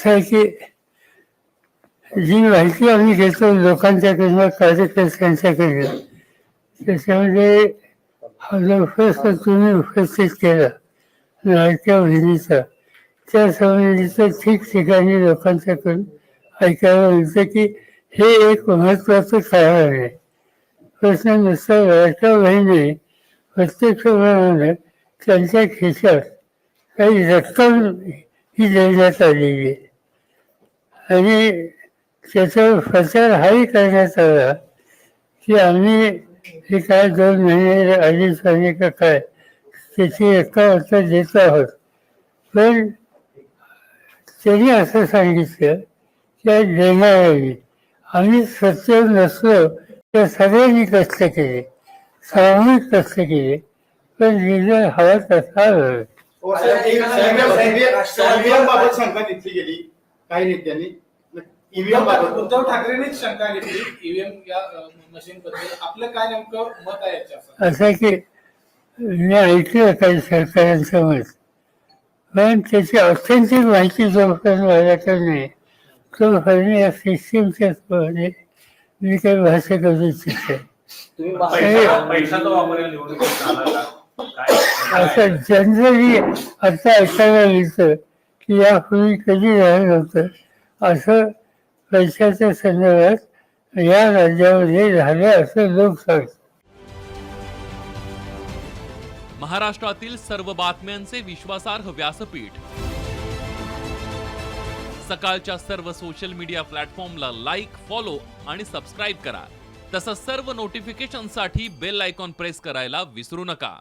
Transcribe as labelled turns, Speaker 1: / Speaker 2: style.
Speaker 1: असायची जी माहिती आम्ही घेतो लोकांच्याकडनं कार्यकर्त्यांच्याकडनं त्याच्यामध्ये हा जो प्रश्न तुम्ही उपस्थित केला लाडक्या बहिणीचा त्या संबंधीचं ठिकठिकाणी लोकांच्याकडून ऐकायला मिळतं की हे एक महत्त्वाचं कारण आहे. प्रश्न नुसता लाडक्या बहिणी प्रत्यक्षपणानं त्यांच्या खिशात काही रक्कम ही देण्यात आलेली आहे. आणि त्याचं प्रचार हाही करण्यात आला की आम्ही हे काय दोन महिने अडीच महिने का काय त्याची एका आता देत आहोत पण त्यांनी असं सांगितलं की आज देणार आम्ही सत्य नसलो तर सगळ्यांनी कष्ट केले सामूहिक कष्ट केले पण निर्णय हवा तसा हवा
Speaker 2: बाबत शंका घेतली गेली काही नेत्यांनी ईव्हीएम
Speaker 3: उद्धव ठाकरेंनीच शंका घेतली ईव्हीएम या मशीन बद्दल. आपलं काय नेमकं मत आहे याच्यावर?
Speaker 1: असं की मी ऐकलं काही सरकारांचं मत पण त्याची ऑथेंटिक माहिती जोपर्यंत माझ्याकडे नाही तोपर्यंत या सिस्टीमच्या मी काही भाष्य करू इच्छित असं जनरली आता ऐकायला मिळतं की यापूर्वी कधी झालं नव्हतं असं पैशाच्या संदर्भात या राज्यामध्ये झालं असं लोक सांगतात.
Speaker 4: महाराष्ट्रातील सर्व बातम्यांचे विश्वासार्ह व्यासपीठ. सकाळच्या सर्व सोशल मीडिया प्लॅटफॉर्मला लाईक फॉलो आणि सबस्क्राईब करा. तसंच सर्व नोटिफिकेशनसाठी बेल आयकॉन प्रेस करायला विसरू नका.